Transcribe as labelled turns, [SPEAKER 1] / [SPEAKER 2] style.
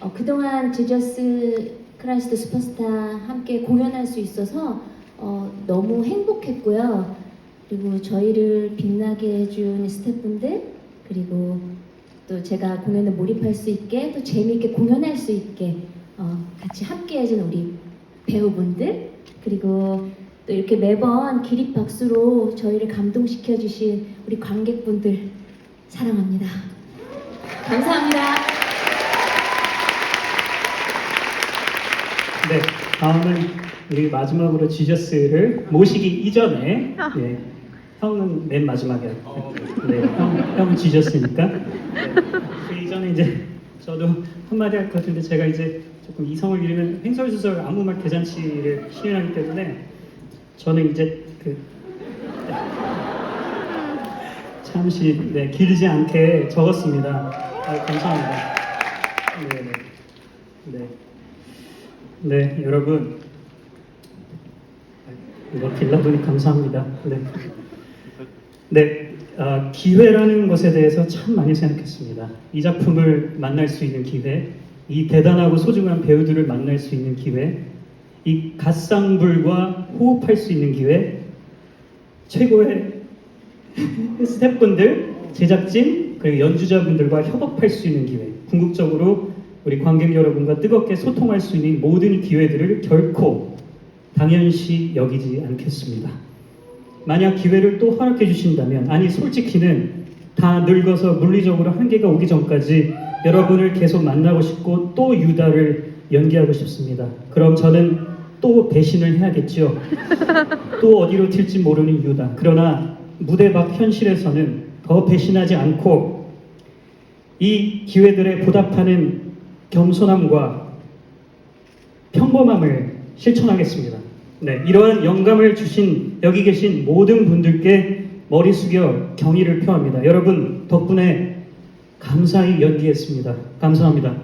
[SPEAKER 1] 어, 그동안 지저스 크라이스트 슈퍼스타 함께 공연할 수 있어서 어, 너무 행복했고요. 그리고 저희를 빛나게 해준 스태프분들 그리고 또 제가 공연에 몰입할 수 있게 또 재미있게 공연할 수 있게 어, 같이 함께 해준 우리 배우분들 그리고 또 이렇게 매번 기립 박수로 저희를 감동시켜 주신 우리 관객분들 사랑합니다. 감사합니다.
[SPEAKER 2] 네, 다음은 우리 마지막으로 지저스를 모시기 이전에 예, 형은 맨 마지막에 할게요. 네, 형, 형은 지저스니까 네, 그 이전에 이제 저도 한마디 할 것 같은데 제가 이제 조금 이성을 잃으면 횡설수설 아무 말 대잔치를 시연하기 때문에 저는 이제 그 네, 잠시 네, 길지 않게 적었습니다. 아, 감사합니다. 네, 네. 네. 네, 여러분. 이거 빌라보니 감사합니다. 네. 네, 아, 기회라는 것에 대해서 참 많이 생각했습니다. 이 작품을 만날 수 있는 기회, 이 대단하고 소중한 배우들을 만날 수 있는 기회, 이 갓상불과 호흡할 수 있는 기회, 최고의 스태프분들, 제작진, 그리고 연주자분들과 협업할 수 있는 기회, 궁극적으로 우리 관객 여러분과 뜨겁게 소통할 수 있는 모든 기회들을 결코 당연시 여기지 않겠습니다. 만약 기회를 또 허락해 주신다면, 아니 솔직히는 다 늙어서 물리적으로 한계가 오기 전까지 여러분을 계속 만나고 싶고 또 유다를 연기하고 싶습니다. 그럼 저는 또 배신을 해야겠죠. 또 어디로 튈지 모르는 유다. 그러나 무대 밖 현실에서는 더 배신하지 않고 이 기회들에 보답하는 겸손함과 평범함을 실천하겠습니다. 네, 이러한 영감을 주신 여기 계신 모든 분들께 머리 숙여 경의를 표합니다. 여러분 덕분에 감사히 연기했습니다. 감사합니다.